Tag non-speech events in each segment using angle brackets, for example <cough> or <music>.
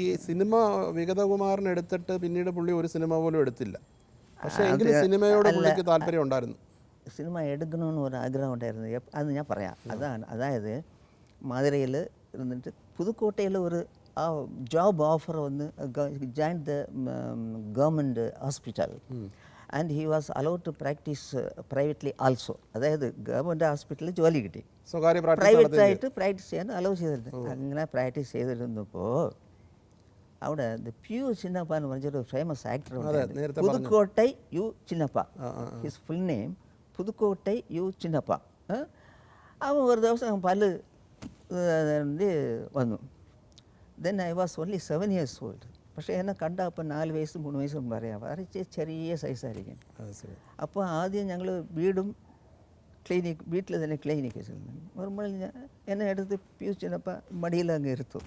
ഈ സിനിമ വിഗതകുമാരൻ എടുത്തിട്ട് പിന്നീട് പുള്ളി ഒരു സിനിമ പോലും എടുത്തില്ല. പക്ഷേ എങ്കിലും സിനിമയോട് പുള്ളിക്ക് താല്പര്യം ഉണ്ടായിരുന്നു. സിനിമ എടുക്കണമെന്ന് ഒരു ആഗ്രഹം ഉണ്ടായിരുന്നു. അത് ഞാൻ പറയാം. അതാണ് അതായത് മധുരയിൽ ഇരുന്നിട്ട് പുതുക്കോട്ടയിൽ ഒരു ആ ജോബ് ഓഫർ വന്ന് join the government hospital and he was allowed to practise privately also അതായത് ഗവൺമെന്റ് ഹോസ്പിറ്റലിൽ ജോലി കിട്ടി. പ്രൈവറ്റ് ആയിട്ട് പ്രാക്ടീസ് ചെയ്യാൻ അലൗ ചെയ്തിരുന്നു. അങ്ങനെ പ്രാക്ടീസ് ചെയ്തിരുന്നപ്പോൾ അവിടെ ദ പ്യൂ ചിന്നപ്പ എന്ന് പറഞ്ഞൊരു ഫേമസ് ആക്ടർ നേരത്തെ Pudukkottai U Chinnappa his full name Pudukkottai U Chinnappa ഏ? അവൻ ഒരു ദിവസം പല്ല് ഇത് വന്നു then I was only seven years old പക്ഷേ എന്നെ കണ്ട അപ്പം നാല് വയസ്സും മൂന്ന് വയസ്സും പറയാം. വളരെ ചെ- ചെറിയ സൈസായിരിക്കും അത് ശരി. അപ്പോൾ ആദ്യം ഞങ്ങൾ വീടും ക്ലിനിക് വീട്ടിൽ തന്നെ ക്ലിനിക്ക് വെച്ചിരുന്നു വരുമ്പോൾ ഞാൻ എന്നെ എടുത്ത് പ്യൂച്ചിനപ്പം മടിയിൽ അങ്ങ് ഇരുത്തും.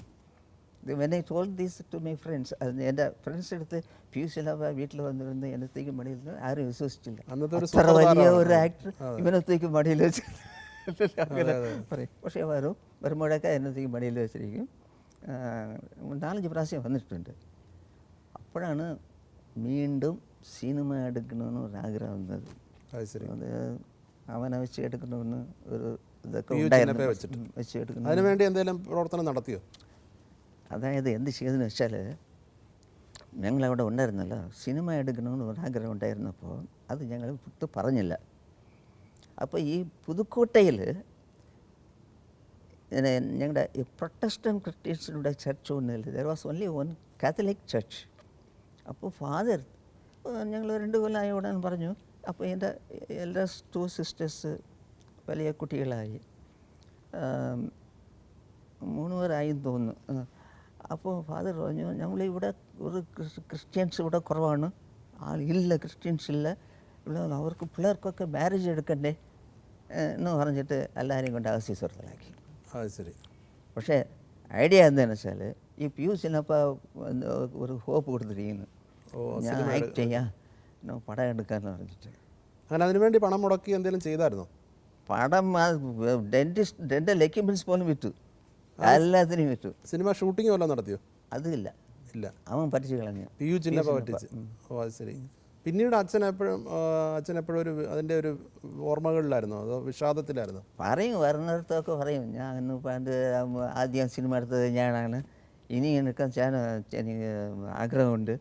When I told these to my friends എന്റെ ഫ്രണ്ട്സ് എടുത്ത് പ്യൂച്ചിനപ്പ വീട്ടിൽ വന്നിരുന്ന് എന്നത്തേക്ക് മടിയിൽ ആരും വിശ്വസിച്ചില്ല. അത്ര വലിയ ഒരു ആക്ടർ ഇവനത്തേക്ക് മടിയിൽ വെച്ച് അങ്ങനെ പറയും. പക്ഷേ വരും വരുമ്പോഴൊക്കെ എന്നത്തേക്ക് മടിയിൽ വെച്ചിരിക്കും. നാലഞ്ച് പ്രാവശ്യം വന്നിട്ടുണ്ട്. അപ്പോഴാണ് വീണ്ടും സിനിമ എടുക്കണമെന്ന് ഒരു ആഗ്രഹം വന്നത്. അത് അവനെ വെച്ച് എടുക്കണമെന്ന് ഒരു ഇതൊക്കെ ഉണ്ടായിരുന്നു. വെച്ച് എടുക്കണം അതിനുവേണ്ടി എന്തെങ്കിലും പ്രവർത്തനം നടത്തിയോ? അതായത് എന്ത് ചെയ്തെന്ന് വെച്ചാൽ ഞങ്ങളവിടെ ഉണ്ടായിരുന്നല്ലോ സിനിമ എടുക്കണമെന്ന് ഒരാഗ്രഹം ഉണ്ടായിരുന്നപ്പോൾ അത് ഞങ്ങൾ പുട്ട് പറഞ്ഞില്ല. അപ്പോൾ ഈ പുതുക്കോട്ടയിൽ ഞങ്ങളുടെ ഈ പ്രൊട്ടസ്റ്റൻ ക്രിസ്ത്യൻസിനുടെ ചർച്ച് ഒന്നുമില്ല there was only one Catholic church അപ്പോൾ ഫാദർ ഞങ്ങൾ രണ്ട് കൊല്ലമായ ഉടൻ പറഞ്ഞു അപ്പോൾ എന്റെ എല്ലാ ടു സിസ്റ്റേഴ്സ് വലിയ കുട്ടികളായി. മൂന്ന് പേരായി തോന്നുന്നു. അപ്പോൾ ഫാദർ പറഞ്ഞു നമ്മളിവിടെ ഒരു ക്രിസ്- ക്രിസ്ത്യൻസ് ഇവിടെ കുറവാണ്. ഇല്ല ക്രിസ്ത്യൻസ് ഇല്ല. ഇവിടെ അവർക്ക് പിള്ളേർക്കൊക്കെ മാരേജ് എടുക്കണ്ടേ? എന്ന് പറഞ്ഞിട്ട് എല്ലാവരെയും കൊണ്ട് അഗസ്തീശ്വരത്തിലാക്കി അത് ശരി. പക്ഷേ ഐഡിയ എന്താണെന്ന് വെച്ചാൽ ഈ പ്യൂസിനപ്പോൾ ഒരു ഹോപ്പ് കൊടുത്തിരിക്കുന്നു. ഞാൻ ആക്ട് ചെയ്യാം. പടം എടുക്കാമെന്ന് പറഞ്ഞിട്ട്. അങ്ങനെ അതിനുവേണ്ടി പണം മുടക്കി എന്തെങ്കിലും ചെയ്തായിരുന്നോ? പടം ഡെന്റിസ്റ്റ് ഡെന്റൽ എക്യുപ്മെന്റ്സ് പോലും വിറ്റു. എല്ലാത്തിനും വിറ്റു സിനിമ ഷൂട്ടിംഗ് വല്ലതും നടത്തിയോ? അതില്ല ഇല്ല. അവൻ പറ്റിച്ചു കളഞ്ഞു. പി യു ചിന്നപ്പ പറ്റിച്ച്. ഓ അത് ശരി. പിന്നീട് അച്ഛൻ എപ്പോഴും അച്ഛൻ എപ്പോഴും ഒരു അതിന്റെ ഒരു ഓർമ്മകളിലായിരുന്നു. അതോ വിഷാദത്തിലായിരുന്നു? പറയും വരുന്നിടത്തൊക്കെ പറയും. ഞാൻ പണ്ട് ആദ്യം സിനിമ എടുത്തത് ഞാനാണ്. ഇനി എനിക്ക് ഞാൻ എനിക്ക് ആഗ്രഹമുണ്ട്.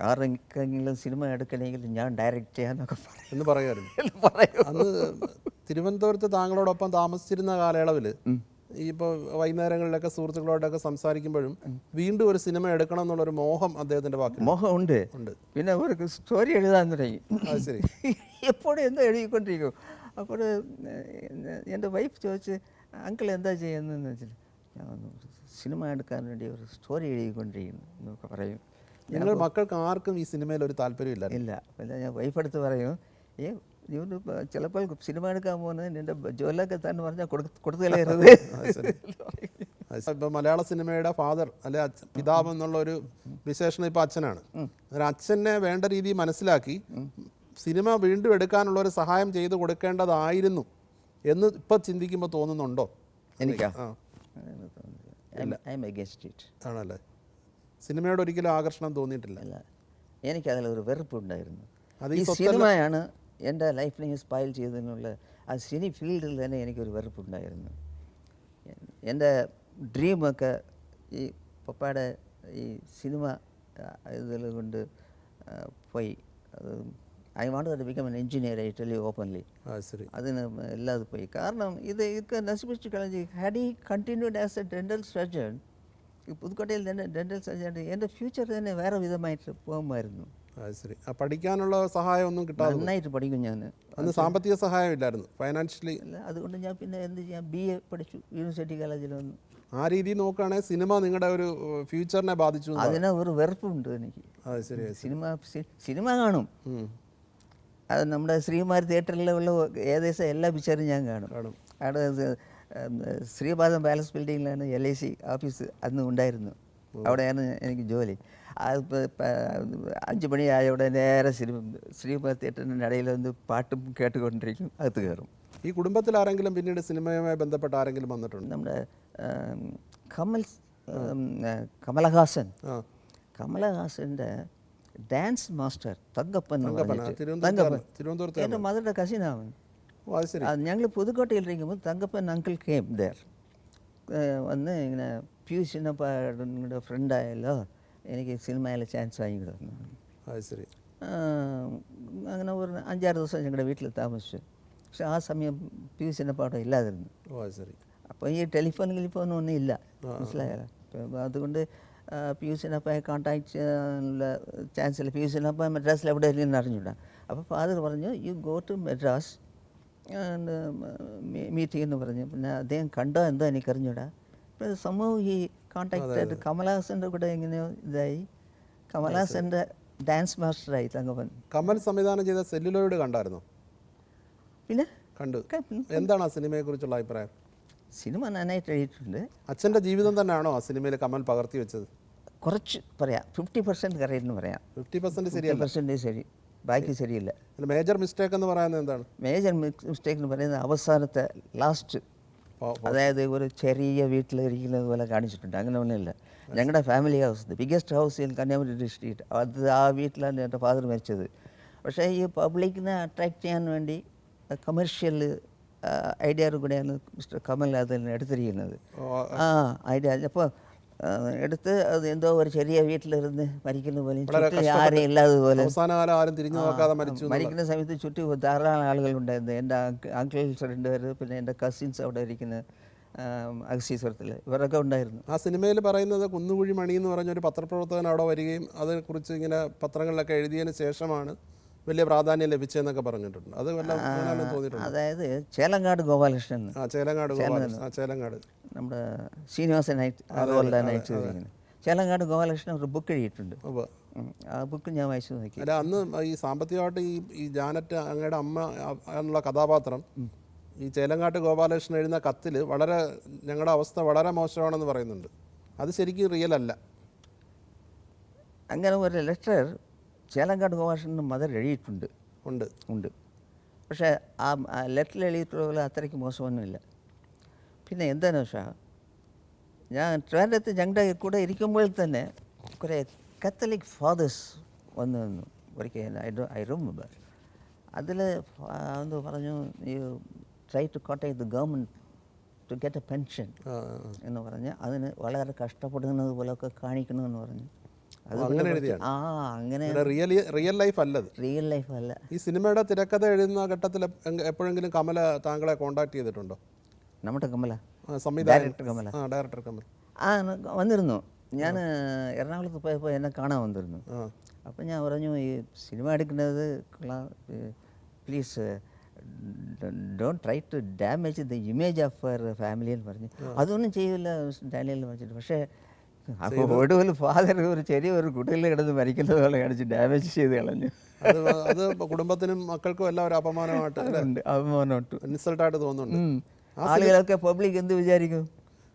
ആരെങ്കിലും സിനിമ എടുക്കണമെങ്കിൽ ഞാൻ ഡയറക്റ്റ് ചെയ്യാന്നൊക്കെ പറയും. എന്ന് പറയുമായിരുന്നു. പറയും. അന്ന് തിരുവനന്തപുരത്ത് താങ്കളോടൊപ്പം താമസിച്ചിരുന്ന കാലയളവിൽ ഇപ്പോൾ വൈകുന്നേരങ്ങളിലൊക്കെ സുഹൃത്തുക്കളോടൊക്കെ സംസാരിക്കുമ്പോഴും വീണ്ടും ഒരു സിനിമ എടുക്കണം എന്നുള്ളൊരു മോഹം അദ്ദേഹത്തിന്റെ വാക്കിൽ മോഹം ഉണ്ട്. ഉണ്ട് പിന്നെ ഒരു സ്റ്റോറി എഴുതാൻ തുടങ്ങി. അത് ശരി. <laughs> എപ്പോഴും എന്തോ എഴുതിക്കൊണ്ടിരിക്കും. അപ്പോൾ എന്റെ വൈഫ് ചോദിച്ച് അങ്കിൾ എന്താ ചെയ്യുന്നതെന്ന് വെച്ചിട്ട് ഞാൻ ഒരു സിനിമ എടുക്കാൻ വേണ്ടി ഒരു സ്റ്റോറി എഴുതിക്കൊണ്ടിരിക്കുന്നു എന്നൊക്കെ പറയും. ഞങ്ങൾ മക്കൾക്ക് ആർക്കും ഈ സിനിമയിൽ ഒരു താല്പര്യമില്ല. ഇല്ല. പിന്നെ ഞാൻ വൈഫ് എടുത്ത് പറയും ഏ ചിലപ്പോൾ സിനിമ എടുക്കാൻ പോകുന്നത് നിന്റെ ജോലിയൊക്കെ തന്നെ പറഞ്ഞാൽ കൊടുത്ത് കളയരുത്. <laughs> ഇപ്പൊ മലയാള സിനിമയുടെ ഫാദർ അല്ലെ പിതാവ് എന്നുള്ള ഒരു വിശേഷണം ഇപ്പൊ അച്ഛനാണ്. അച്ഛനെ വേണ്ട രീതിയിൽ മനസ്സിലാക്കി സിനിമ വീണ്ടും എടുക്കാനുള്ള ഒരു സഹായം ചെയ്തു കൊടുക്കേണ്ടതായിരുന്നു എന്ന് ഇപ്പൊ ചിന്തിക്കുമ്പോൾ തോന്നുന്നുണ്ടോ? എനിക്കാ? ആണല്ലേ? സിനിമയോട് ഒരിക്കലും ആകർഷണം തോന്നിയിട്ടില്ല. അല്ല എനിക്കതിലൊരു വെറുപ്പുണ്ടായിരുന്നു. അത് ഈ സിനിമയാണ് എന്റെ ലൈഫിനെ സ്പൈൽ ചെയ്തതിനുള്ള ആ സിനി ഫീൽഡിൽ തന്നെ എനിക്കൊരു വെറുപ്പുണ്ടായിരുന്നു. എന്റെ ഡ്രീമൊക്കെ ഈ പപ്പയുടെ ഈ സിനിമ ഇതിൽ കൊണ്ട് ആ, പോയി. അത് I want to become an engineer I tell you openly ആ ശരി. അതിന് എല്ലാതും പോയി. കാരണം ഇത് ഇതൊക്കെ നശിപ്പിച്ച് കളഞ്ഞ് had he continued as a dental surgeon ഈ പുതുക്കോട്ടയിൽ തന്നെ ഡെന്റൽ സർജൻ എന്റെ ഫ്യൂച്ചർ തന്നെ വേറെ വിധമായിട്ട് പോകുമായിരുന്നു. ശരി. ആ പഠിക്കാനുള്ള സഹായം ഒന്നും കിട്ടാതെ പോയി. നന്നായിട്ട് പഠിക്കും ഞാൻ. അന്ന് സാമ്പത്തിക സഹായം ഇല്ലായിരുന്നു ഫൈനാൻഷ്യലി അല്ല അതുകൊണ്ട് ഞാൻ പിന്നെ എന്ത് ചെയ്യാം? ബി എ പഠിച്ചു യൂണിവേഴ്സിറ്റി കോളേജിൽ വന്നു. ആ രീതിയിൽ നോക്കുകയാണെങ്കിൽ സിനിമ നിങ്ങളുടെ ഒരു ഫ്യൂച്ചറിനെ ബാധിച്ചു എന്ന് അതിന് ഒരു വെറുപ്പുണ്ട് എനിക്ക്. അത് ശരി സിനിമ സി- സിനിമ കാണും. ഉം. അത് നമ്മുടെ ശ്രീകുമാർ തിയേറ്ററിലുള്ള ഏകദേശം എല്ലാ പിക്ചറും ഞാൻ കാണും. കാണും. അവിടെ ഇത്, ഉം, ശ്രീപാദം പാലസ് ബിൽഡിങ്ങിലാണ് എൽ ഐ സി ഓഫീസ് അന്ന് ഉണ്ടായിരുന്നു. അവിടെയാണ് എനിക്ക് ജോലി. അത് ഇപ്പ- ഇപ്പ അഞ്ച് മണിയായ ഉടനെ നേരെ ശ്രീ ശ്രീപാദ തിയേറ്ററിന്റെ ഇടയിൽ വന്ന് പാട്ടും കേട്ടുകൊണ്ടിരിക്കും അകത്ത് കയറും. ഈ കുടുംബത്തിൽ ആരെങ്കിലും പിന്നീട് സിനിമയുമായി ബന്ധപ്പെട്ട ആരെങ്കിലും വന്നിട്ടുണ്ട്? നമ്മുടെ ഉം, കമൽ ഉം, ഏ, കമലഹാസൻ. ആ. കമലഹാസന്റെ ഡാൻസ് മാസ്റ്റർ തങ്കപ്പൻ എന്ന് തങ്കപ്പൻ, ആ, പറഞ്ഞിട്ട് തിരുവനന്തപുരത്ത് തങ്കപ്പൻ. തിരുവനന്തപുരത്ത് എന്റെ മദറിന്റെ കസിനാവൻ ഓ അത് ശരി. ഞങ്ങൾ പുതുക്കോട്ടയിലിരിക്കുമ്പോൾ തങ്കപ്പൻ അങ്കിൾ കേം ദർ വന്ന് ഇങ്ങനെ പിയൂഷ് ചിന്നപ്പാടെ ഫ്രണ്ടായല്ലോ എനിക്ക് സിനിമയിലെ ചാൻസ് വാങ്ങി തന്നു അത് ശരി. അങ്ങനെ ഒരു അഞ്ചാറ് ദിവസം ഞങ്ങളുടെ വീട്ടിൽ താമസിച്ചു. പക്ഷെ ആ സമയം പിയൂഷ് ചിന്നപ്പാടം ഇല്ലാതിരുന്നു. ഓ ശരി. അപ്പോൾ ഈ ടെലിഫോൺ ടെലിഫോൺ ഒന്നും ഇല്ല. മനസ്സിലായോ? അപ്പോൾ അതുകൊണ്ട് പിയൂസിനപ്പയെ കോൺടാക്ട് ചെയ്യാനുള്ള ചാൻസ് ഇല്ല. പിയൂസിനപ്പ മദ്രാസിൽ എവിടെ ഇല്ലെന്ന് അറിഞ്ഞൂടാ അപ്പോൾ ഫാദർ പറഞ്ഞു you go to Madras meet എന്ന് പറഞ്ഞു. പിന്നെ അദ്ദേഹം കണ്ടോ എന്തോ എനിക്ക് അറിഞ്ഞൂടാ അപ്പോൾ സംഭവം ഈ കോൺടാക്ട് കമലഹാസന്റെ കൂടെ എങ്ങനെയോ ഇതായി. കമലഹാസന്റെ ഡാൻസ് മാസ്റ്ററായി തങ്കപ്പൻ. കമൽ സംവിധാനം ചെയ്ത സെല്ലുലോയിഡ് കണ്ടായിരുന്നു? പിന്നെ? കണ്ടു. എന്താണ് ആ സിനിമയെ കുറിച്ചുള്ള അഭിപ്രായം? സിനിമ നന്നായിട്ട് എഴുതിയിട്ടുണ്ട്. അച്ഛന്റെ ജീവിതം തന്നെയാണോ ആ സിനിമയിൽ കമൽ പകർത്തി വെച്ചത്? കുറച്ച് പറയാം. ഫിഫ്റ്റി പെർസെന്റ് കറിയെന്ന് പറയാം. ഫിഫ്റ്റി പെർസെന്റ് ശരി ശരിയല്ല. പെർസെന്റേജ് ശരി. ബാക്കി ശരിയില്ല. മേജർ മിസ്റ്റേക്ക് എന്ന് പറയുന്നത് എന്താണ്? മേജർ മിസ്റ്റേക്ക് എന്ന് പറയുന്നത് അവസാനത്തെ ലാസ്റ്റ് അതായത് ഒരു ചെറിയ വീട്ടിലിരിക്കുന്നത് പോലെ കാണിച്ചിട്ടുണ്ട്. അങ്ങനെ ഒന്നുമില്ല ഞങ്ങളുടെ family house the biggest house in Kanyakumari district അത് ആ വീട്ടിലാണ് എന്റെ ഫാദർ മരിച്ചത്. പക്ഷേ ഈ പബ്ലിക്കിനെ അട്രാക്ട് ചെയ്യാൻ വേണ്ടി കമേഴ്ഷ്യൽ ഐഡിയയുടെ കൂടെയാണ് മിസ്റ്റർ കമൽ അതിൽ എടുത്തിരിക്കുന്നത്. ആ. ഐഡിയ അപ്പോൾ എടുത്ത് അത് എന്തോ ഒരു ചെറിയ വീട്ടിലിരുന്ന് മരിക്കുന്ന പോലെ ചുറ്റും ആരും തിരിഞ്ഞു നോക്കാതെ മരിച്ചു മരിക്കുന്ന സമയത്ത് ചുറ്റും ധാരാളം ആളുകളുണ്ടായിരുന്നു എന്റെ അങ്കിൾസ് രണ്ടുപേർ പിന്നെ എന്റെ കസിൻസ് അവിടെ ഇരിക്കുന്ന അഗസീശ്വരത്തിൽ ഇവരൊക്കെ ഉണ്ടായിരുന്നു. ആ സിനിമയിൽ പറയുന്നത് കുന്നുകുഴി മണി എന്ന് പറഞ്ഞ ഒരു പത്രപ്രവർത്തകൻ അവിടെ വരികയും അതിനെക്കുറിച്ച് ഇങ്ങനെ പത്രങ്ങളിലൊക്കെ എഴുതിയതിന് ശേഷമാണ് വലിയ പ്രാധാന്യം ലഭിച്ചെന്നൊക്കെ പറഞ്ഞിട്ടുണ്ട്. അത് വല്ല തോന്നിയിട്ടുണ്ട്? അതായത് ചേലങ്ങാട് ഗോപാലകൃഷ്ണൻ ആ ചേലങ്ങാട് ആ ചേലങ്ങാട്. നമ്മുടെ ശ്രീനിവാസൻ അതുപോലെ തന്നെ ചേലങ്ങാട് ഗോപാലകൃഷ്ണൻ ഒരു ബുക്ക് എഴുതിയിട്ടുണ്ട്. ആ ബുക്ക് ഞാൻ വായിച്ചു നോക്കി. അല്ല അന്ന് ഈ സാമ്പത്തികമായിട്ട് ഈ ഈ ജാനറ്റ് അങ്ങയുടെ അമ്മ എന്നുള്ള കഥാപാത്രം ഈ ചേലങ്ങാട്ട് ഗോപാലകൃഷ്ണൻ എഴുതുന്ന കത്തിൽ വളരെ ഞങ്ങളുടെ അവസ്ഥ വളരെ മോശമാണെന്ന് പറയുന്നുണ്ട്. അത് ശരിക്കും റിയൽ അല്ല. അങ്ങനെ ഒരു ലെറ്റർ ചേലങ്ങാട് ഗോപാലകൃഷ്ണൻ മദർ എഴുതിയിട്ടുണ്ട് ഉണ്ട്. ഉണ്ട്. പക്ഷേ ആ ലെറ്ററിൽ എഴുതിയിട്ടുള്ള പോലെ അത്രയ്ക്ക് മോശമൊന്നുമില്ല പിന്നെ എന്താണെന്ന് വെച്ചാൽ ഞാൻ ട്രിവാൻഡ്രത്ത് ഞങ്ങളുടെ കൂടെ ഇരിക്കുമ്പോൾ തന്നെ കുറേ കത്തലിക് ഫാദേഴ്സ് വന്നു നിന്നു. ഒരിക്കൽ ഐ ഡോ ഐ റിമെമ്പർ അതിൽ എന്ത് പറഞ്ഞു you try to contact the government to get a pension ആ, ആ. എന്ന് പറഞ്ഞ് അതിന് വളരെ കഷ്ടപ്പെടുന്നത് പോലെയൊക്കെ കാണിക്കണമെന്ന് പറഞ്ഞു. അത് അങ്ങനെ എഴുതിയാണ്? ആ അങ്ങനെ റിയൽ റിയൽ ലൈഫ് അല്ലത് റിയൽ ലൈഫ് അല്ല. ഈ സിനിമയുടെ തിരക്കഥ എഴുതുന്ന ഘട്ടത്തിൽ എപ്പോഴെങ്കിലും കമല താങ്കളെ കോണ്ടാക്ട് ചെയ്തിട്ടുണ്ടോ? നമ്മുടെ കമല. സംവിധായകൻ. ഡയറക്ടർ കമല. ആ ഡയറക്ടർ കമൽ. ആ വന്നിരുന്നു. ഞാൻ എറണാകുളത്ത് പോയപ്പോൾ എന്നെ കാണാൻ വന്നിരുന്നു. അപ്പം ഞാൻ പറഞ്ഞു ഈ സിനിമ എടുക്കുന്നത് please don't try to damage the image of our family എന്ന് പറഞ്ഞു. അതൊന്നും ചെയ്യില്ല ഡാനിയൽ പറഞ്ഞിട്ട്. പക്ഷേ അപ്പോൾ ഒടുവിൽ ഫാദർ ഒരു ചെറിയ ഒരു കുട്ടികളിൽ കിടന്ന് മരിക്കുന്നത് പോലെ കാണിച്ച് ഡാമേജ് ചെയ്ത് കളഞ്ഞു. അത് കുടുംബത്തിനും മക്കൾക്കും എല്ലാം ഒരു അപമാനമായിട്ട് അപമാനമായിട്ട്. ഇൻസൾട്ടായിട്ട് തോന്നുന്നുണ്ട്. ആളുകളൊക്കെ പബ്ലിക് എന്ത് വിചാരിക്കും?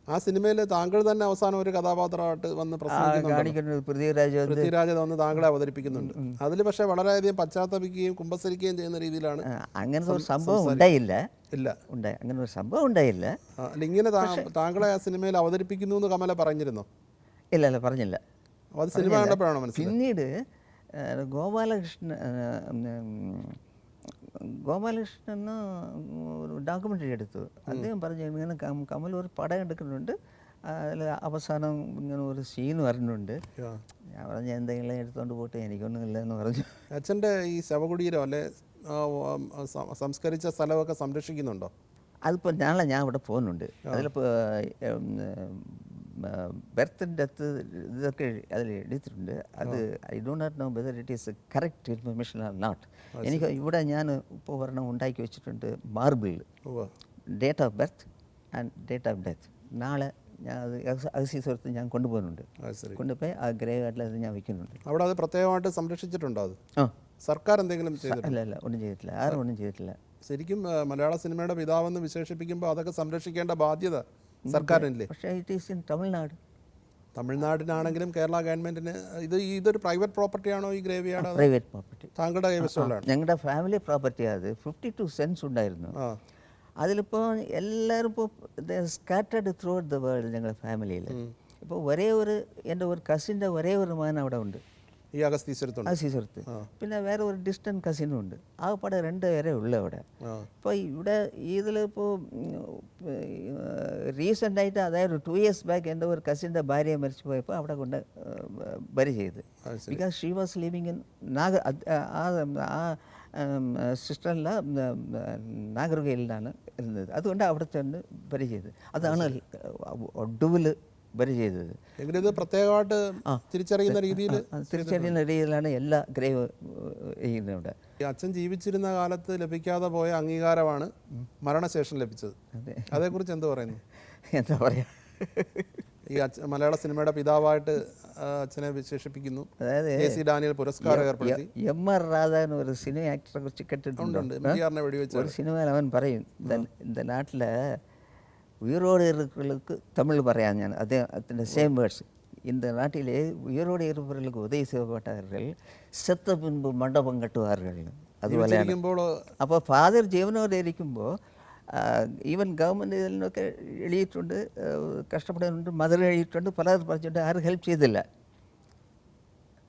ആ സിനിമയിൽ താങ്കൾ തന്നെ അവസാനം ഒരു കഥാപാത്രമായിട്ട് വന്ന് പ്രസംഗിക്കുന്നുണ്ട്? പൃഥ്വിരാജ് വന്ന് താങ്കളെ അവതരിപ്പിക്കുന്നുണ്ട്. അതിൽ പക്ഷേ വളരെയധികം പശ്ചാത്തപിക്കുകയും കുമ്പസരിക്കുകയും ചെയ്യുന്ന രീതിയിലാണ് അങ്ങനെ ഒരു സംഭവം ഉണ്ടായില്ല. ഇല്ല. അങ്ങനെ ഒരു സംഭവം ഉണ്ടായില്ല. ഇങ്ങനെ താങ്കളെ ആ സിനിമയിൽ അവതരിപ്പിക്കുന്നു എന്ന് കമല പറഞ്ഞിരുന്നോ? ഇല്ല ഇല്ല പറഞ്ഞില്ല. അത് സിനിമ കണ്ടപ്പോഴാണോ മനസ്സിലായത്? പിന്നീട് ഗോപാലകൃഷ്ണൻ ഗോപാലകൃഷ്ണൻ ഒരു ഡോക്യുമെന്ററി എടുത്തു. അദ്ദേഹം പറഞ്ഞു ഇങ്ങനെ കമൽ ഒരു പടം എടുക്കുന്നുണ്ട്. അതിൽ അവസാനം ഇങ്ങനെ ഒരു സീൻ വരുന്നുണ്ട്. ഞാൻ പറഞ്ഞു എന്തെങ്കിലും എടുത്തുകൊണ്ട് പോട്ടെ എനിക്കൊന്നും ഇല്ല എന്ന് പറഞ്ഞു. അച്ഛന്റെ ഈ ശവകുടീരം അല്ലെ സംസ്കരിച്ച സ്ഥലമൊക്കെ സംരക്ഷിക്കുന്നുണ്ടോ? അതിപ്പോൾ ഞാനല്ല ഞാൻ അവിടെ പോകുന്നുണ്ട്. അതിലിപ്പോൾ ബർത്ത് ഡെത്ത് ഇതൊക്കെ അതിൽ എഴുതിയിട്ടുണ്ട്. അത് I do not know whether it is correct information or not. എനിക്ക് ഇവിടെ ഞാൻ ഇപ്പോൾ ഒരെണ്ണം ഉണ്ടാക്കി വെച്ചിട്ടുണ്ട് marble. Date of birth and date of death നാളെ ഞാൻ അത് അഗസീസ്വരത്ത് ഞാൻ കൊണ്ടുപോകുന്നുണ്ട്. കൊണ്ടുപോയി ആ ഗ്രേവ് ആട്ടിൽ അത് ഞാൻ വയ്ക്കുന്നുണ്ട്. അവിടെ അത് പ്രത്യേകമായിട്ട് സംരക്ഷിച്ചിട്ടുണ്ടോ അത്? സർക്കാർ എന്തെങ്കിലും അല്ല അല്ല ഒന്നും ചെയ്തിട്ടില്ല. ആരും ഒന്നും ചെയ്തിട്ടില്ല. ശരിക്കും മലയാള സിനിമയുടെ പിതാവെന്ന് വിശേഷിപ്പിക്കുമ്പോൾ അതൊക്കെ സംരക്ഷിക്കേണ്ട ബാധ്യത സർക്കാരിനില്ലേ? പക്ഷേ ഇറ്റ് ഈസ് ഇൻ തമിഴ്നാട് തമിഴ്നാടിനാണെങ്കിലും കേരള ഗവൺമെന്റിന് ഇത് ഇതൊരു പ്രൈവറ്റ് പ്രോപ്പർട്ടി ആണോ ഈ ഗ്രേവ് യാർഡ് പ്രൈവറ്റ് പ്രോപ്പർട്ടി താങ്കളുടെ കൈവശമുള്ളതാണ് ഞങ്ങളുടെ ഫാമിലി പ്രോപ്പർട്ടി അത്. ഫിഫ്റ്റി ടു സെൻസ് ഉണ്ടായിരുന്നു അതിലിപ്പോൾ എല്ലാവരും ഇപ്പോൾ scattered throughout the world ഞങ്ങളുടെ ഫാമിലിയിൽ ഇപ്പോൾ ഒരേ ഒരു എന്റെ ഒരു കസിന്റെ ഒരേ ഒരു മകൻ അവിടെ ഉണ്ട്. ഈ അഗസ്തീശ്വരത്തുണ്ട് ആ. സീസർത്ത് പിന്നെ വേറെ ഒരു ഡിസ്റ്റന്റ് കസിനും ഉണ്ട്. ആകപ്പാടെ രണ്ട് പേരെ ഉള്ളു അവിടെ. ആ. ഇപ്പോൾ ഇവിടെ ഇതിലിപ്പോൾ റീസെന്റായിട്ട് അതായത് ടു ഇയേഴ്സ് ബാക്ക് എന്റെ ഒരു കസിന്റെ ഭാര്യ മരിച്ചു പോയപ്പോൾ അവിടെ കൊണ്ട് ബരി ചെയ്ത്. അത് ശരി. Because she was living in നാഗ അത് ആ ആ സിസ്റ്ററിലെ നാഗർകോയിലാണ് ഇരുന്നത്. അതുകൊണ്ട് അവിടെ ചെന്ന് ബരി ചെയ്ത്. അതാണ് ഒടുവിൽ ബരി ചെയ്തത് എങ്കിലും ഇത് പ്രത്യേകമായിട്ട് തിരിച്ചറിയുന്ന രീതിയിൽ അത് തിരിച്ചറിയുന്ന രീതിയിലാണ് എല്ലാ ഗ്രേവ് ചെയ്യുന്നത് ഇവിടെ ഈ അച്ഛൻ ജീവിച്ചിരുന്ന കാലത്ത് ലഭിക്കാതെ പോയ അംഗീകാരമാണ് മരണശേഷം ലഭിച്ചത് അതെ അതേക്കുറിച്ച് എന്ത് പറയുന്നു എന്താ പറയുക ഈ അച്ഛ മലയാള സിനിമയുടെ പിതാവായിട്ട് ആ, അച്ഛനെ വിശേഷിപ്പിക്കുന്നു അതായത് എ സി ഡാനിയൽ പുരസ്കാരം ഏർപ്പെടുത്തി എം ആർ രാധാ എന്ന് ഒരു സിനിമ ആക്ടറെ കുറിച്ച് കേട്ടിട്ടുണ്ട് ഉണ്ട് എം ജി ആറിനെ വെടിവെച്ച് ஒரு சினிமாவில் அவன் பறையும் இந்த இந்த நாட்டில் உயிரோடு இருக்கிறவர்களுக்கு தமிழ் പറയാൻ ഞാൻ അതே അതിൻ്റെ சேம் வேர்ட்ஸ் இந்த நாட்டிலே உயிரோடு இருப்பவர்களுக்கு உதவி செய்யப்பட்டார்கள் செத்த பின்பு மண்டபம் கட்டுவார்கள் അതുപോലെയാണ് ജീവിച്ചിരിക്കുമ്പോൾ അപ്പോൾ ഫാദർ ജീവനോടെ ഇരിക്കുമ്പോൾ ഈവൻ ഗവൺമെൻറ് ഇതിനൊക്കെ എഴുതിയിട്ടുണ്ട് ആ, കഷ്ടപ്പെടുന്നുണ്ട് മദർ എഴുതിയിട്ടുണ്ട് പലരും പറഞ്ഞിട്ടുണ്ട് ആരും ഹെൽപ്പ് ചെയ്തില്ല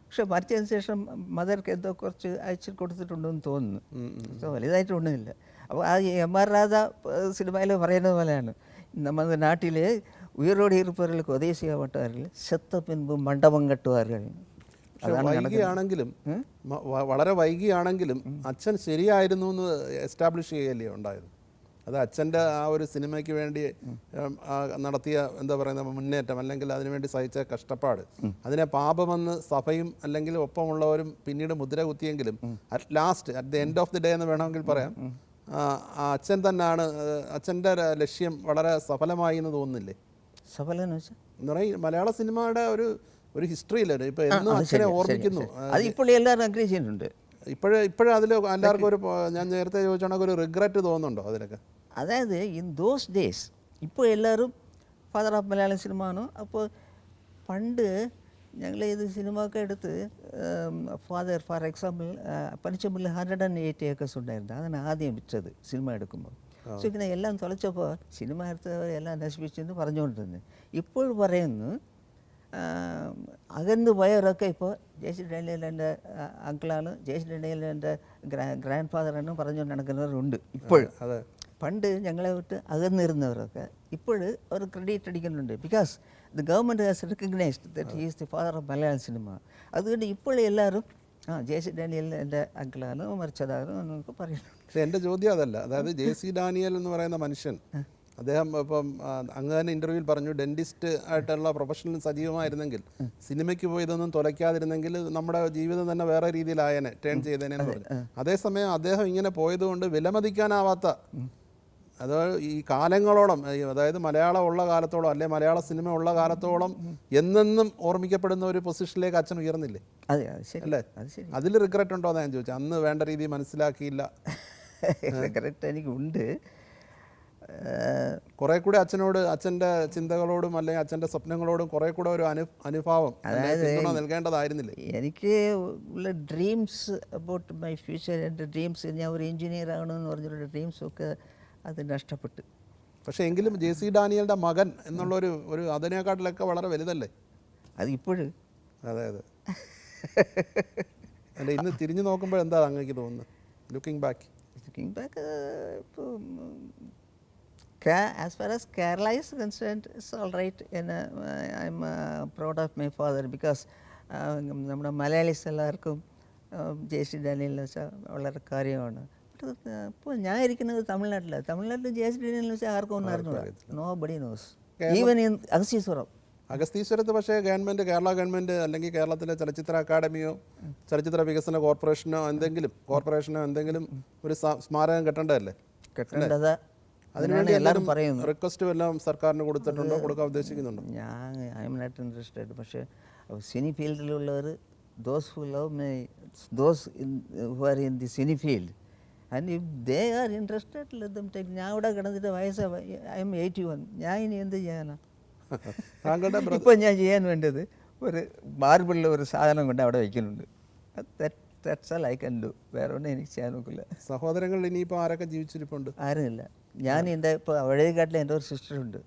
പക്ഷെ മരിച്ചതിന് ശേഷം മദർക്ക് എന്തോ കുറച്ച് അയച്ചു കൊടുത്തിട്ടുണ്ടെന്ന് തോന്നുന്നു പക്ഷെ വലുതായിട്ടൊന്നുമില്ല അപ്പോൾ ആ എം ആർ രാധ സിനിമയിൽ പറയുന്നത് പോലെയാണ് நமது நாட்டிலே உயிரோடு இருப்பவர்களுக்கு உதவி செய்ய மாட்டார்கள். செத்த பின்பு மண்டபம் கட்டுவார்கள். വൈകിയാണെങ്കിലും വളരെ വൈകിയാണെങ്കിലും അച്ഛൻ ശരിയായിരുന്നു എന്ന് എസ്റ്റാബ്ലിഷ് ചെയ്യല്ലേ ഉണ്ടായത്? അത് അച്ഛന്റെ ആ ഒരു സിനിമയ്ക്ക് വേണ്ടി നടത്തിയ എന്താ പറയുന്ന മുന്നേറ്റം അല്ലെങ്കിൽ അതിനുവേണ്ടി സഹിച്ച കഷ്ടപ്പാട്. അതിനെ പാപമെന്ന് സഭയും അല്ലെങ്കിൽ ഒപ്പമുള്ളവരും പിന്നീട് മുദ്ര കുത്തിയെങ്കിലും at last at the end of the day എന്ന് വേണമെങ്കിൽ പറയാം അച്ഛൻ തന്നെയാണ് അച്ഛന്റെ ലക്ഷ്യം വളരെ സഫലമായി എന്ന് തോന്നുന്നില്ലേ? സഫലം എന്ന് വെച്ചാൽ എന്ന് മലയാള സിനിമയുടെ ഒരു ഒരു ഹിസ്റ്ററി ഹിസ്റ്ററിയില്ല ഇപ്പൊ എന്നും അച്ഛനെ ഓർമ്മിക്കുന്നു. അത് ഇപ്പോൾ എല്ലാവരും അഗ്രി ചെയ്യുന്നുണ്ട് ഇപ്പോഴേ ഇപ്പോഴും അതിൽ എല്ലാവർക്കും ഒരു ഞാൻ നേരത്തെ ചോദിച്ചാണെങ്കിൽ ഒരു റിഗ്രറ്റ് തോന്നുന്നുണ്ടോ അതിലൊക്കെ? അതായത് ഇൻ ദോസ് ഡേയ്സ് ഇപ്പോൾ എല്ലാവരും ഫാദർ ഓഫ് മലയാളം സിനിമ സിനിമയാണ് അപ്പോൾ പണ്ട് ഞങ്ങൾ ഇത് സിനിമ ഒക്കെ എടുത്ത് ഫാദർ ഫോർ എക്സാമ്പിൾ പനിച്ചമ്പിൽ ഹൺഡ്രഡ് ആൻഡ് എയ്റ്റി ഏക്കേഴ്സ് ഉണ്ടായിരുന്നു. അതാണ് ആദ്യം വിറ്റത് സിനിമ എടുക്കുമ്പോൾ. സോ ഇങ്ങനെ എല്ലാം തുളച്ചപ്പോൾ സിനിമ എടുത്തവരെല്ലാം നശിപ്പിച്ചെന്ന് പറഞ്ഞുകൊണ്ടിരുന്നു ഇപ്പോൾ പറയുന്നു അകന്ന് പോയവരൊക്കെ ഇപ്പോൾ ജയശ്രീ ഡാനിയലിന്റെ അങ്കിളാണ് ജയശ്രീ ഡാനിയൽ എന്റെ ഗ്രാ ഗ്രാൻഡ് ഫാദറാണ് പറഞ്ഞുകൊണ്ട് നടക്കുന്നവരുണ്ട് ഇപ്പോഴും അതെ. പണ്ട് ഞങ്ങളെ വിട്ട് അകന്നിരുന്നവരൊക്കെ ഇപ്പോൾ അവർ ക്രെഡിറ്റ് അടിക്കുന്നുണ്ട്. Because the government has recognised that he's the father of Malayalam cinema അതുകൊണ്ട് ഇപ്പോൾ എല്ലാവരും ആ ജെ സി ഡാനിയൽ എന്റെ അങ്കിളാണ് മരിച്ചതാണ് എന്നൊക്കെ പറയുന്നു പക്ഷേ എന്റെ ചോദ്യം അതല്ല. അതായത് ജെ സി ഡാനിയൽ എന്ന് പറയുന്ന മനുഷ്യൻ അദ്ദേഹം ഇപ്പം അങ്ങ് തന്നെ ഇന്റർവ്യൂവിൽ പറഞ്ഞു ഡെന്റിസ്റ്റ് ആയിട്ടുള്ള പ്രൊഫഷണൽ സജീവമായിരുന്നെങ്കിൽ സിനിമയ്ക്ക് പോയതൊന്നും തുലയ്ക്കാതിരുന്നെങ്കിൽ നമ്മുടെ ജീവിതം തന്നെ വേറെ രീതിയിലായനെ ടേൺ ചെയ്തേനെ എന്ന് പറഞ്ഞു. അതേസമയം അദ്ദേഹം ഇങ്ങനെ പോയതുകൊണ്ട് വിലമതിക്കാനാവാത്ത അത് ഈ കാലങ്ങളോളം അതായത് മലയാളം ഉള്ള കാലത്തോളം അല്ലെ മലയാള സിനിമ ഉള്ള കാലത്തോളം എന്നെന്നും ഓർമ്മിക്കപ്പെടുന്ന ഒരു പൊസിഷനിലേക്ക് അച്ഛൻ ഉയർന്നില്ലേ? അല്ലേ? അതിൽ റിഗ്രറ്റ് ഉണ്ടോ എന്ന് ഞാൻ ചോദിച്ചു. അന്ന് വേണ്ട രീതിയിൽ മനസ്സിലാക്കിയില്ല. <laughs> റിഗ്രറ്റ് എനിക്കുണ്ട്. ഉണ്ട് കുറെ കൂടെ അച്ഛനോട് അച്ഛന്റെ ചിന്തകളോടും അല്ലെങ്കിൽ അച്ഛന്റെ സ്വപ്നങ്ങളോടും കുറെ കൂടെ ഒരു അനു അനുഭാവം പിന്തുണ നൽകേണ്ടതായിരുന്നില്ലേ? എനിക്ക് ഉള്ള ഡ്രീംസ് അബൌട്ട് മൈ ഫ്യൂച്ചർ എന്റെ ഡ്രീംസ് ഞാൻ ഒരു എഞ്ചിനീയർ ആകണമെന്ന് ഡ്രീംസ് ഡ്രീംസൊക്കെ അത് നഷ്ടപ്പെട്ടു. പക്ഷേ എങ്കിലും ജെ സി ഡാനിയലിന്റെ മകൻ എന്നുള്ളൊരു ഒരു അതിനേക്കാട്ടിലൊക്കെ വളരെ വലുതല്ലേ? അത് ഇപ്പോഴും. അതെ അതെ. അല്ല ഇന്ന് തിരിഞ്ഞു നോക്കുമ്പോൾ എന്താ അങ്ങേക്ക് തോന്നുന്നത്? Looking back looking back as far as Kerala is concerned it's all right and I am proud of my father because നമ്മുടെ മലയാളീസ് എല്ലാവർക്കും ജെ സി ഡാനിയൽ എന്ന് വെച്ചാൽ വളരെ കാര്യമാണ്. ഇപ്പോൾ ഞാൻ ഇരിക്കുന്നത് തമിഴ്നാട്ടിലാണ്. തമിഴ്നാട്ടിൽ ജെ എസ് ഡാനിയൽ എന്ന് വെച്ചാൽ ആർക്കും ഒന്നും അറിഞ്ഞൂടാ nobody knows even in Agastheeswaram അഗസ്തീശ്വരത്ത് പക്ഷേ ഗവൺമെന്റ് കേരള ഗവൺമെന്റ് അല്ലെങ്കിൽ കേരളത്തിലെ ചലച്ചിത്ര അക്കാദമിയോ ചലച്ചിത്ര വികസന കോർപ്പറേഷനോ എന്തെങ്കിലും കോർപ്പറേഷനോ എന്തെങ്കിലും ഒരു സ്മാരകം കെട്ടേണ്ടതല്ലേ? കെട്ടേണ്ടത് അതിനുവേണ്ടി എല്ലാവരും പറയുന്നു റിക്വസ്റ്റ് എല്ലാം സർക്കാരിന് കൊടുത്തിട്ടുണ്ടോ? കൊടുക്കാൻ ഉദ്ദേശിക്കുന്നുണ്ടോ? ഞാൻ ഐ എം നോട്ട് ഇൻട്രസ്റ്റഡ് പക്ഷേ cine ഫീൽഡിലുള്ളവർ those who love my those who are in the cine field and if they are interested ലതും take ഞാൻ ഇവിടെ കിടന്നിട്ട് വയസ്സ് ഐ എം എയ്റ്റി വൺ ഞാൻ ഇനി എന്ത് ചെയ്യാനാ? താങ്കളുടെ ഇപ്പം ഞാൻ ചെയ്യാൻ വേണ്ടത് ഒരു മാർബിളിൽ ഒരു സാധനം കൊണ്ട് അവിടെ വയ്ക്കുന്നുണ്ട് that's all I can do വേറെ ഒന്നും എനിക്ക് ചെയ്യാൻ നോക്കില്ല സഹോദരങ്ങൾ ഇനിയിപ്പോൾ ആരൊക്കെ ജീവിച്ചിരിപ്പുണ്ട്? ആരുമില്ല. ഞാൻ എന്റെ ഇപ്പോൾ വഴയക്കാട്ടിൽ എന്റെ ഒരു സിസ്റ്റർ ഉണ്ട്.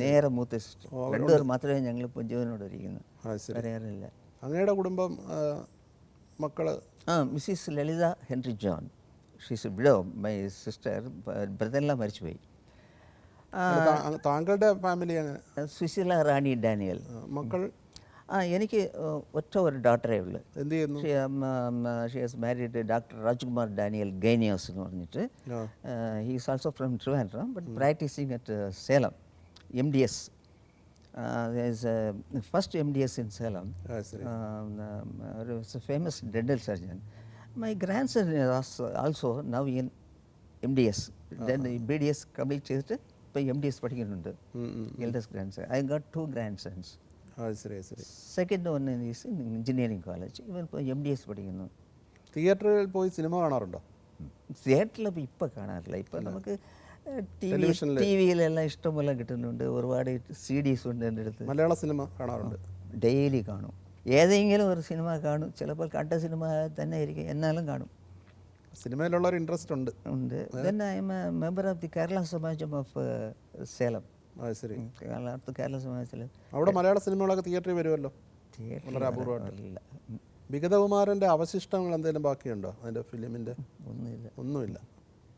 നേരെ മൂത്ത സിസ്റ്റർ രണ്ടുപേർ മാത്രമേ ഞങ്ങൾ ഇപ്പോൾ ജീവനോട് ഇരിക്കുന്നു. വേറെ ആരുമില്ല. അങ്ങയുടെ കുടുംബം മക്കൾ? ആ Mrs Lalitha Henry John. She's widow my sister ബ്രദറെല്ലാം മരിച്ചുപോയി ആ, താ- അങ്ങ് താങ്കളുടെ ഫാമിലി അങ്ങനെ സുശീല റാണി ഡാനിയൽ ആ, മക്കൾ ആ എനിക്ക് ഏഹ്, ഒറ്റ ഒരു ഡോട്ടറേ ഉള്ളൂ എന്ത് ചെയ്യുന്നു she has married doctor Rajkumar Daniel ഗൈനിയോസ് എന്ന് പറഞ്ഞിട്ട് ആ. He's also from Trivandrum but practising at Salem M D S first M D S in Salem ആ ശരി ഒരു famous dental surgeon my grandson also now in M D S B D S complete ചെയ്തിട്ട് ഇപ്പോൾ M D S പഠിക്കുന്നുണ്ട്. Eldest grandson I got two grandsons ശരി ശരി. Second one is engineering college ഇവൻ ഇപ്പോൾ എം ഡി എസ് പഠിക്കുന്നു. തിയേറ്ററിൽ പോയി സിനിമ കാണാറുണ്ടോ? തിയേറ്ററിൽ ഇപ്പോൾ കാണാറില്ല. ഇപ്പോൾ നമുക്ക് ടി വി ടി വിയിലെല്ലാം ഇഷ്ടംപോലെ കിട്ടുന്നുണ്ട്. ഒരുപാട് സി ഡീസ് ഉണ്ട് എന്റെ അടുത്ത്. മലയാള സിനിമ കാണാറുണ്ട്. ഡെയിലി കാണും. ഏതെങ്കിലും ഒരു സിനിമ കാണും. ചിലപ്പോൾ കണ്ട സിനിമ തന്നെ ആയിരിക്കും. എന്നാലും കാണും. സിനിമയിലുള്ള ഒരു ഇൻട്രസ്റ്റ് ഉണ്ട്. ഉണ്ട് then I am a member of the Kerala Samajam of Salem ശരി. കേരള കേരള സമാജത്തിൽ അവിടെ മലയാള സിനിമകളൊക്കെ തിയേറ്ററിൽ വരുമല്ലോ? വളരെ അപൂർവമായിട്ടില്ല വിഗതകുമാരന്റെ അവശിഷ്ടങ്ങൾ എന്തെങ്കിലും ബാക്കിയുണ്ടോ അതിന്റെ ഫിലിമിന്റെ ഒന്നുമില്ല. ഒന്നുമില്ല.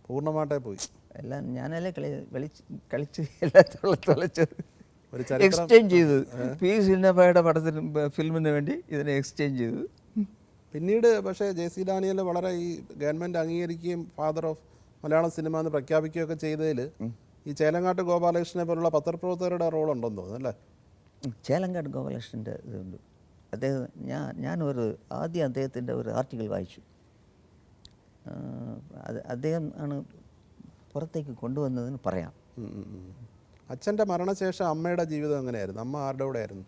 പൂർണമായിട്ടേ പോയി. എല്ലാം ഞാനല്ലേ കളി കളിച്ച് കളിച്ച് എല്ലാം തുളച്ചത് എക്സ്ചേഞ്ച് ചെയ്തു. പി സിന്നപ്പയുടെ പടത്തിന് ഫിലിമിന് വേണ്ടി ഇതിനെ എക്സ്ചേഞ്ച് ചെയ്തു. പിന്നീട് പക്ഷേ ജെ സി ഡാനിയൽ വളരെ ഈ ഗവൺമെന്റ് അംഗീകരിക്കുകയും ഫാദർ ഓഫ് മലയാളം സിനിമ എന്ന് പ്രഖ്യാപിക്കുകയൊക്കെ ചെയ്തതിൽ ഈ ചേലങ്ങാട്ട് ഗോപാലകൃഷ്ണനെ പോലുള്ള പത്രപ്രവർത്തകരുടെ റോൾ ഉണ്ടെന്ന് തോന്നുന്നു അല്ലേ? ചേലങ്കാട് ഗോപാലകൃഷ്ണന്റെ ഇതുണ്ട്. അദ്ദേഹം ഞാൻ ഞാനൊരു ആദ്യം അദ്ദേഹത്തിന്റെ ഒരു ആർട്ടിക്കിൾ വായിച്ചു. അത് അദ്ദേഹം ആണ് പുറത്തേക്ക് കൊണ്ടുവന്നതെന്ന് പറയാം. അച്ഛന്റെ മരണശേഷം അമ്മയുടെ ജീവിതം എങ്ങനെയായിരുന്നു? അമ്മ ആരുടെ കൂടെ ആയിരുന്നു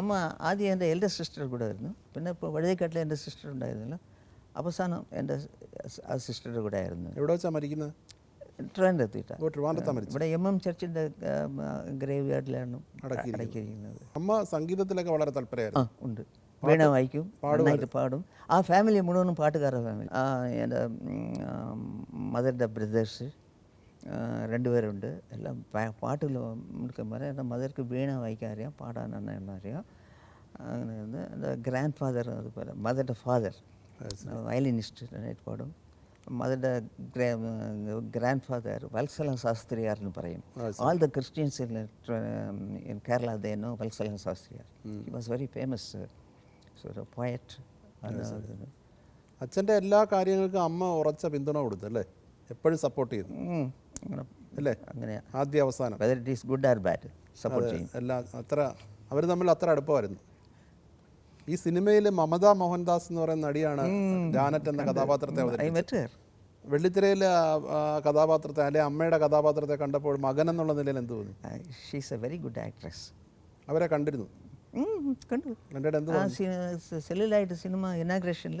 അമ്മ ആദ്യം എന്റെ എൽഡർ സിസ്റ്റർ കൂടെ ആയിരുന്നു പിന്നെ ഇപ്പോൾ വഴുതേക്കാട്ടിൽ എന്റെ സിസ്റ്റർ ഉണ്ടായിരുന്നില്ല. അവസാനം എന്റെ സിസ്റ്ററുടെ കൂടെ ആയിരുന്നു എവിടെ വെച്ചാണ് മരിക്കുന്നത്? ട്രിവാൻഡ്രത്തിട്ടാണ് ഇവിടെ എം എം ചർച്ചിന്റെ ഗ്രേവ് യാർഡിലാണ് അടക്കിയിരിക്കുന്നത്. അമ്മ സംഗീതത്തിലൊക്കെ വളരെ ആ ഉണ്ട്. വീണ വായിക്കും നന്നായിട്ട് പാടും. ആ ഫാമിലി മുഴുവനും പാട്ടുകാരുടെ ഫാമിലി ആ എന്റെ മദറിന്റെ ബ്രദേഴ്സ് രണ്ടുപേരുണ്ട് എല്ലാം പാ- പാട്ടിൽ മുടുക്കന്മാരെ എന്റെ മദർക്ക് വീണ വായിക്കാൻ അറിയാം പാടാൻ നന്നായിട്ട് അറിയാം അങ്ങനെ എന്റെ ഗ്രാൻഡ് ഫാദർ അതുപോലെ മദറിന്റെ ഫാദർ വയലിനിസ്റ്റ് നന്നായിട്ട് പാടും മദറിന്റെ ഗ്രാൻഡ് ഫാദർ വത്സല ശാസ്ത്രിയാർ എന്ന് പറയും all the Christians in, uh, um, in Kerala, they know Valsalan Sastriyar. He was very famous uh, sort of poet. and, uh, അച്ഛന്റെ എല്ലാ കാര്യങ്ങൾക്കും അമ്മ ഉറച്ച പിന്തുണ കൊടുത്തു അല്ലേ എപ്പോഴും സപ്പോർട്ട് ചെയ്തു. ഉം, അങ്ങനെ അല്ലേ? അങ്ങനെ ആദ്യ അവസാനം. Whether it is good or bad support ചെയ്യും. എല്ലാം അത്ര അവർ തമ്മിൽ അത്ര അടുപ്പമായിരുന്നു. ഈ സിനിമയിൽ മമത മോഹൻദാസ് എന്ന് പറയുന്ന നടിയാണ് ജാനറ്റ് എന്ന കഥാപാത്രത്തെ വെള്ളിത്തിരയിലെ വെള്ളിത്തിരയിൽ കഥാപാത്രത്തെ അല്ലെ അമ്മയുടെ കഥാപാത്രത്തെ കണ്ടപ്പോൾ മകൻ എന്നുള്ള നിലയിൽ എന്ത് തോന്നി? She's a very good actress അവരെ കണ്ടിരുന്നു. കണ്ടു. സെല്ലുലായിട്ട് സിനിമ ഇനാഗ്രേഷനിൽ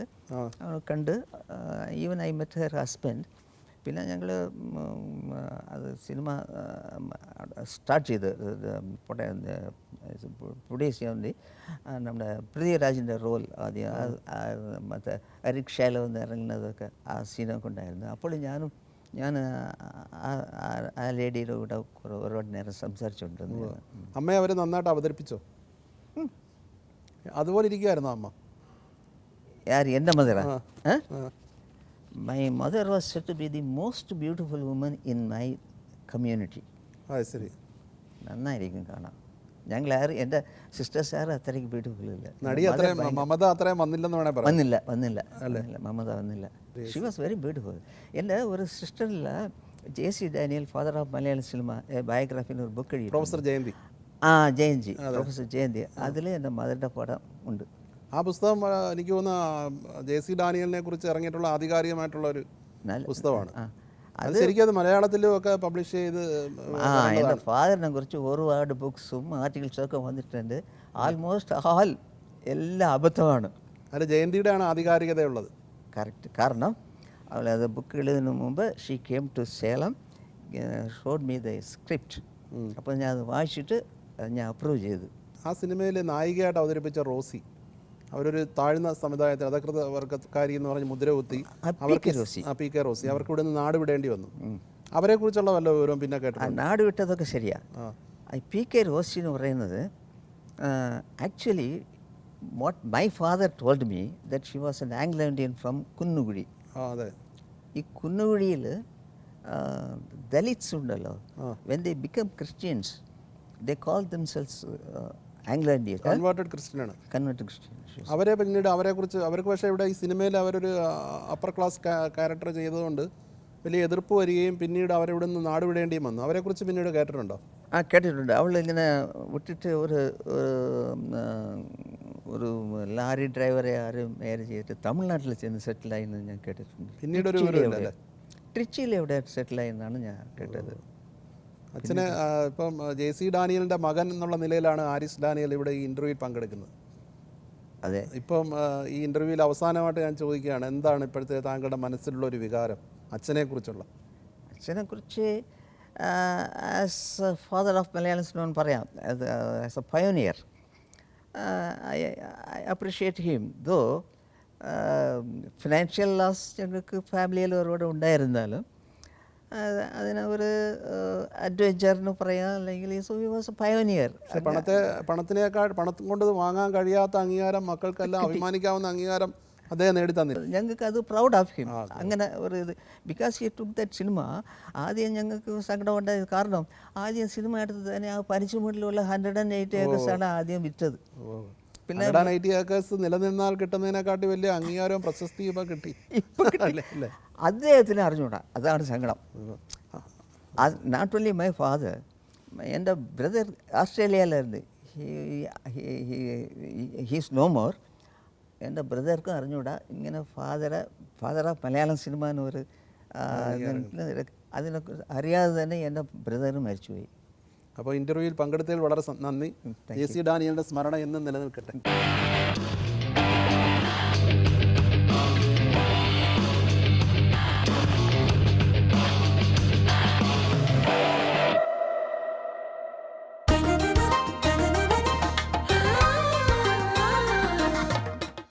കണ്ട്. Even I met her husband പിന്നെ ഞങ്ങൾ അത് സിനിമ സ്റ്റാർട്ട് ചെയ്ത് പ്രൊഡ്യൂസ് ചെയ്യാൻ വേണ്ടി നമ്മുടെ പൃഥ്വിരാജിന്റെ റോൾ ആദ്യം മറ്റേ അരിക്ഷയിൽ വന്ന് ഇറങ്ങുന്നതൊക്കെ ആ സീനൊക്കെ ഉണ്ടായിരുന്നു. അപ്പോൾ ഞാനും ഞാൻ ആ ലേഡിയുടെ കൂടെ ഒരുപാട് നേരം സംസാരിച്ചുകൊണ്ടിരുന്നു. അമ്മയെ അവരെ നന്നായിട്ട് അവതരിപ്പിച്ചോ? അതുപോലെ ഇരിക്കുമായിരുന്നു അമ്മ? യാർ എന്റെ മതിലാണ് ഏഹ് my mother was said to be the most beautiful woman in my community ശരി. നന്നായിരിക്കും കാണാം. ഞാൻ ഗ്ലാറി എന്റെ സിസ്റ്റർ സാർ അത്രയ്ക്ക് ബ്യൂട്ടിഫുൾ ഇല്ല. മമത അത്രയും വന്നില്ലെന്ന് വേണേ വന്നില്ല വന്നില്ല വന്നില്ല മമത വന്നില്ല. ഷി വാസ് വെരി ബ്യൂട്ടിഫുൾ എന്റെ ഒരു സിസ്റ്ററിൽ J C Daniel father of Malayala cinema ബയോഗ്രാഫിന്റെ ഒരു ബുക്ക് എഴുതി പ്രൊഫസർ ജയന്തി. ആ ജയന്തി പ്രൊഫസർ ജയന്തി. അതിൽ എന്റെ മദറിന്റെ പടം ഉണ്ട്. ആ പുസ്തകം എനിക്ക് തോന്നുന്ന ജെ സി ഡാനിയലിനെ കുറിച്ച് ഇറങ്ങിയിട്ടുള്ള ആധികാരികമായിട്ടുള്ള ഒരു പുസ്തകമാണ്. അത് ശരിക്കും അത് മലയാളത്തിലും ഒക്കെ പബ്ലിഷ് ചെയ്ത് ആ എന്റെ ഫാദറിനെ കുറിച്ച് ഒരുപാട് ബുക്സും ആർട്ടിക്കിൾസും ഒക്കെ വന്നിട്ടുണ്ട്. ആൾമോസ്റ്റ് ആൾ എല്ലാ അബദ്ധമാണ്. അല്ല ജയന്തിയുടെ ആണ് ആധികാരികതയുള്ളത്. കറക്റ്റ് കാരണം അവൾ അത് ബുക്ക് എഴുതുന്നതിന് മുമ്പ് she came to Salem showed me the script അപ്പോൾ ഞാൻ അത് വായിച്ചിട്ട് ഞാൻ അപ്രൂവ് ചെയ്തു. ആ സിനിമയിൽ നായികയായിട്ട് അവതരിപ്പിച്ച റോസി. അവരൊരു താഴ്ന്ന സമുദായത്തിൽ അധകൃത വർഗക്കാരി എന്ന് പറഞ്ഞ് മുദ്ര കുത്തി അവർക്ക് പി. കെ. റോസി. അവർക്ക് ഇവിടെ നിന്ന് നാട് വിടേണ്ടി വന്നു അവരെ കുറിച്ചുള്ള വല്ല വിവരവും പിന്നെ കേട്ടു നാട് വിട്ടതൊക്കെ ശരിയാ പി കെ റോസി എന്ന് പറയുന്നത് actually what my father told me that she was an Anglo Indian from Kunnukuzhi അതെ ഈ കുന്നുകുഴിയിൽ ദലിത്സ് ഉണ്ടല്ലോ. When they become Christians they call themselves Anglo Indian converted ക്രിസ്ത്യനാണ് converted Christian അവരെ പിന്നീട് അവരെക്കുറിച്ച് അവർക്ക് പക്ഷേ ഇവിടെ ഈ സിനിമയിൽ അവരൊരു അപ്പർ ക്ലാസ് ക്യാരക്ടർ ചെയ്തതുകൊണ്ട് വലിയ എതിർപ്പ് വരികയും പിന്നീട് അവരിവിടെ നിന്ന് നാട് വിടേണ്ടിയും വന്നു. അവരെക്കുറിച്ച് പിന്നീട് കേട്ടിട്ടുണ്ടോ? ആ കേട്ടിട്ടുണ്ട്. അവൾ ഇങ്ങനെ വിട്ടിട്ട് ഒരു ഒരു ലാരി ഡ്രൈവറെ ആരും മാരേജ് ചെയ്തിട്ട് തമിഴ്നാട്ടിൽ ചെന്ന് സെറ്റിലായി എന്ന് ഞാൻ കേട്ടിട്ടുണ്ട്. പിന്നീട് ഒരു ട്രിച്ചിയിൽ എവിടെ? സെറ്റിലായി എന്നാണ് ഞാൻ കേട്ടത്. അച്ഛന് ഇപ്പം ജെ സി ഡാനിയലിന്റെ മകൻ എന്നുള്ള നിലയിലാണ് ആരിസ് ഡാനിയൽ ഇവിടെ ഈ ഇന്റർവ്യൂവിൽ പങ്കെടുക്കുന്നത്. അതെ. ഇപ്പം ഈ ഇന്റർവ്യൂവിൽ അവസാനമായിട്ട് ഞാൻ ചോദിക്കുകയാണ് എന്താണ് ഇപ്പോഴത്തെ താങ്കളുടെ മനസ്സിലുള്ള ഒരു വികാരം അച്ഛനെക്കുറിച്ചുള്ള അച്ഛനെക്കുറിച്ച് as a father of Malayalam cinema പറയാം. As a pioneer I appreciate him though financial loss ഞങ്ങൾക്ക് ഫാമിലിയിൽ ഒരുപാട് ഉണ്ടായിരുന്നാലും അതിനെ ഒരു അഡ്വഞ്ചറിന് പറയാം അല്ലെങ്കിൽ സോ ഹി വാസ് പയോനിയർ പണത്തെ പണത്തിനേക്കാൾ പണത്തും കൊണ്ട് വാങ്ങാൻ കഴിയാത്ത അംഗീകാരം മക്കൾക്കെല്ലാം അഭിമാനിക്കാവുന്ന അംഗീകാരം അദ്ദേഹം നേടി തന്നിരുന്നു ഞങ്ങൾക്ക് അത് പ്രൗഡ് ഓഫ് ഹിം അങ്ങനെ ഒരു ഇത്. Because he took that cinema ആദ്യം ഞങ്ങൾക്ക് സങ്കടം ഉണ്ടായത് കാരണം ആദ്യം സിനിമ എടുത്തത് തന്നെ ആ പരിചയമുള്ളിലുള്ള ഹൺഡ്രഡ് ആൻഡ് എയ്റ്റ് ഏക്കേഴ്സാണ് ആദ്യം വിറ്റത്. പിന്നെ നൈറ്റി ഏക്കേഴ്സ് നിലനിന്നാൽ കിട്ടുന്നതിനെക്കാട്ടി വലിയ അംഗീകാരവും പ്രശസ്തിയും ഇപ്പം കിട്ടി. അദ്ദേഹത്തിന് അറിഞ്ഞൂടാ. അതാണ് സങ്കടം. നോട്ട് ഓൺലി മൈ ഫാദർ എന്റെ ബ്രദർ ഓസ്ട്രേലിയയിലായിരുന്നു ഹീസ് നോ മോർ എന്റെ ബ്രദർക്കും അറിഞ്ഞൂടാ. ഇങ്ങനെ ഫാദറെ ഫാദർ ഓഫ് മലയാളം സിനിമ എന്നൊരു അതിനൊക്കെ അറിയാതെ തന്നെ എന്റെ ബ്രദറും മരിച്ചുപോയി. അപ്പോൾ ഇന്റർവ്യൂവിൽ പങ്കെടുത്തതിൽ വളരെ നന്ദി. എ സി ഡാനിയലിന്റെ സ്മരണ എന്നും നിലനിൽക്കട്ടെ.